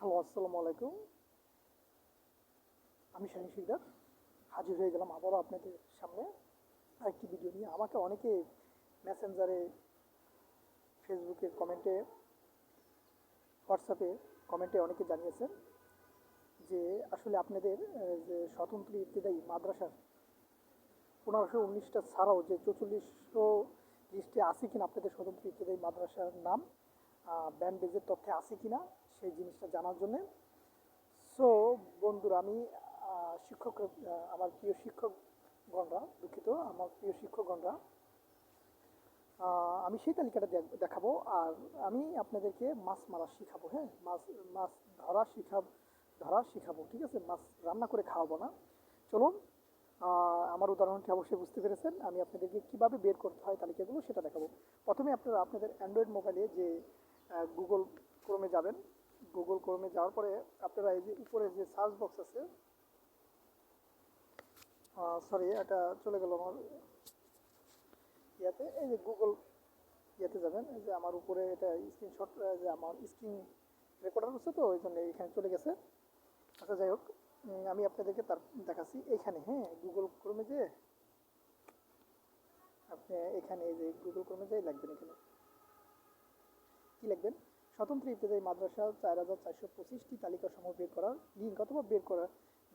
Hello, আসসালামু আলাইকুম। আমি শাহিন শিকদার। হাজির হয়ে গেলাম আবারও আপনাদের সামনে আরেকটি ভিডিও নিয়ে। আমাকে অনেকে মেসেঞ্জারে, ফেসবুকে কমেন্টে, হোয়াটসঅ্যাপে কমেন্টে অনেকে জানিয়েছেন যে আসলে আপনাদের যে স্বতন্ত্র ইবতদায়ী মাদ্রাসার পনেরোশো উনিশটা ছাড়াও যে চৌচল্লিশশো লিস্টে আছে কিনা আপনাদের স্বতন্ত্র ইবতদায়ী মাদ্রাসার নাম ব্যান্ডেজের তথ্যে আছে কিনা সেই জিনিসটা জানার জন্য। সো বন্ধুরা, আমি শিক্ষক আমার প্রিয় শিক্ষকগণরা দুঃখিত, আমার প্রিয় শিক্ষকগণরা আমি সেই তালিকাটা দেখ- দেখাবো আর আমি আপনাদেরকে মাছ মারা শিখাবো হ্যাঁ? মাছ মাছ ধরা শিখাব, ধরা শিখাবো, ঠিক আছে? মাছ রান্না করে খাওয়াবো না। চলুন আমার উদাহরণটি অবশ্যই বুঝতে পেরেছেন। আমি আপনাদেরকে কীভাবে বের করতে হয় তালিকাগুলো সেটা দেখাবো। প্রথমে আপনারা আপনাদের অ্যান্ড্রয়েড মোবাইলে যে গুগল ক্রোমে যাবেন। গুগল ক্রোমে যাওয়ার পরে আপনারা এই যে উপরে যে সার্চ বক্স আছে সরি এটা চলে গেল আমার ইয়াতে। এই যে গুগল ইয়াতে যাবেন, এই যে আমার উপরে এটা স্ক্রিনশট যে আমার স্ক্রিন রেকর্ডার হচ্ছে তো, ওই জন্য এখানে চলে গেছে। আচ্ছা যাই হোক আমি আপনাদেরকে তার দেখাচ্ছি। এইখানে হ্যাঁ গুগল ক্রোমে যে আপনি এখানে এই যে গুগল ক্রোমে যাই লাগবেন এখানে। কি লিখবেন স্বতন্ত্র ইবতদায়ী মাদ্রাসা চার হাজার চারশো পঁচিশটি তালিকা সমূহ বের করার লিঙ্ক অথবা বের করা,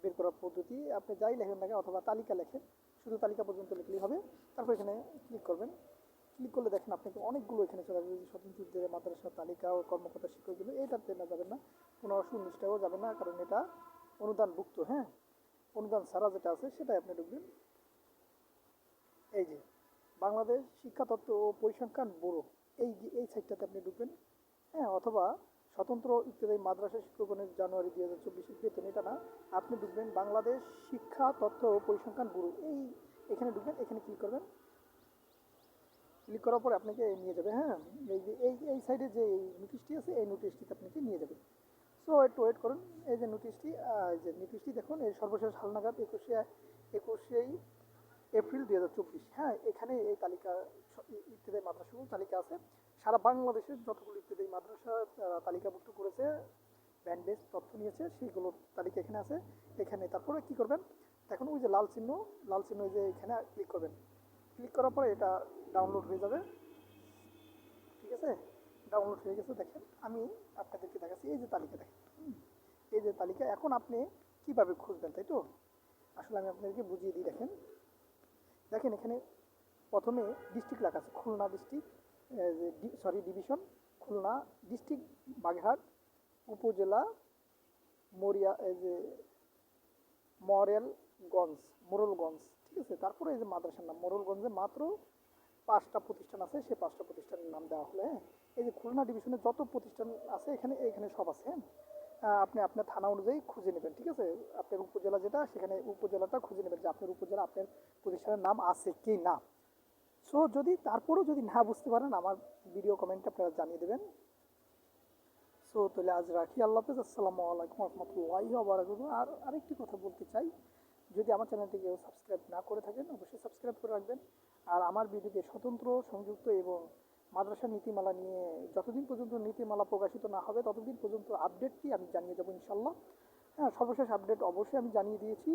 বের করার পদ্ধতি। আপনি যাই লেখেন না অথবা তালিকা লেখেন, শুধু তালিকা পর্যন্ত লিখলেই হবে। তারপর এখানে ক্লিক করবেন। ক্লিক করলে দেখেন আপনাকে অনেকগুলো এখানে চলে আসবে। যে স্বতন্ত্র ইবতদায়ী মাদ্রাসা তালিকা ও কর্মকর্তা শিক্ষকগুলো এইটাতে না যাবেন না। পনেরোশো উনিশটাও যাবেন না, কারণ এটা অনুদানভুক্ত হ্যাঁ? অনুদান ছাড়া যেটা আছে, সেটাই আপনি ঢুকবেন। এই যে, বাংলাদেশ শিক্ষা তত্ত্ব ও পরিসংখ্যান ব্যুরো, এই যে, এই সাইটটাতে আপনি ঢুকবেন। হ্যাঁ অথবা স্বতন্ত্র ইত্যাদি মাদ্রাসা শিক্ষকগণের জানুয়ারি দুই হাজার চব্বিশের বেতন এটা না, আপনি ঢুকবেন বাংলাদেশ শিক্ষা তথ্য ও পরিসংখ্যান ব্যুরো। এই এখানে ঢুকবেন, এখানে ক্লিক করবেন। ক্লিক করার পরে আপনাকে নিয়ে যাবে হ্যাঁ এই যে, এই এই সাইডে যে নোটিশটি আছে, এই নোটিশটিতে আপনাকে নিয়ে যাবে। সো একটু ওয়েট করুন, এই যে নোটিশটি এই যে নোটিশটি দেখুন, এই সর্বশেষ হালনাগাদ একুশে একুশেই এপ্রিল দুই হাজার চব্বিশ। হ্যাঁ এখানে এই তালিকা ইত্যাদি মাদ্রাসাগুলো তালিকা আছে। সারা বাংলাদেশের যতগুলো ইত্যাদি মাদ্রাসা তালিকাভুক্ত করেছে ব্যান্ডেজ তথ্য নিয়েছে, সেইগুলোর তালিকা এখানে আছে। এখানে তারপরে কি করবেন? এখন ওই যে লাল চিহ্ন লাল চিহ্ন ওই যে এখানে ক্লিক করবেন। ক্লিক করার পরে এটা ডাউনলোড হয়ে যাবে। ঠিক আছে? ডাউনলোড হয়ে গেছে, দেখেন। আমি আপনাদেরকে দেখাচ্ছি, এই যে তালিকা দেখেন। এই যে তালিকা, এখন আপনি কীভাবে খুঁজবেন, তাই তো? আসলে আমি আপনাদেরকে বুঝিয়ে দিই, দেখেন। দেখেন, এখানে প্রথমে ডিস্ট্রিক্ট লেখা আছে, Khulna district sorry division Khulna district Bagerhat, upazila, মরিয়া এই যে, মরেলগঞ্জ, মোরলগঞ্জ, ঠিক আছে? তারপরে এই যে মাদ্রাসার নাম, মোরলগঞ্জে মাত্র পাঁচটা প্রতিষ্ঠান আছে, সেই পাঁচটা প্রতিষ্ঠানের নাম দেওয়া হলে, এই যে খুলনা ডিভিশনে যত প্রতিষ্ঠান আছে, এখানে এখানে সব আছে হ্যাঁ? আপনি আপনার থানা অনুযায়ী খুঁজে নেবেন, ঠিক আছে? আপনার উপজেলা যেটা, সেখানে উপজেলাটা খুঁজে নেবেন যে আপনার উপজেলা, আপনার প্রতিষ্ঠানের নাম আছে কি না। সো যদি তারপরেও যদি না বুঝতে পারেন, আমার ভিডিও কমেন্টে আপনারা জানিয়ে দেবেন। সো তাহলে আজ রাখি আল্লাহ হাফেজ। আসসালামু আলাইকুম রহমতুল্লাহি ওবরাকাত আর আরেকটি কথা বলতে চাই, যদি আমার চ্যানেলটিকে সাবস্ক্রাইব না করে থাকেন, অবশ্যই সাবস্ক্রাইব করে রাখবেন। আর আমার ভিডিওতে স্বতন্ত্র, সংযুক্ত এবং মাদ্রাসা নীতিমালা নিয়ে যতদিন পর্যন্ত নীতিমালা প্রকাশিত না হবে, ততদিন পর্যন্ত আপডেটটি আমি জানিয়ে যাব ইনশাল্লাহ হ্যাঁ সর্বশেষ আপডেট অবশ্যই আমি জানিয়ে দিয়েছি।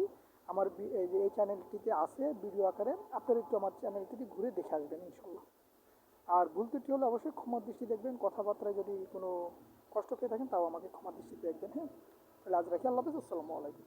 আমার এই চ্যানেলটিতে আছে ভিডিও আকারে, আপনারা একটু আমার চ্যানেলটিতে ঘুরে দেখে আসবেন, ইনশাল্লাহ। আর ভুল ত্রুটি হলে অবশ্যই ক্ষমা দৃষ্টি দেখবেন, কথাবার্তায় যদি কোনো কষ্ট পেয়ে থাকেন, তাও আমাকে ক্ষমা দৃষ্টি দেখবেন হ্যাঁ? তাহলে আজ রাখি, আল্লাহ হাফিজ, আসসালামু আলাইকুম।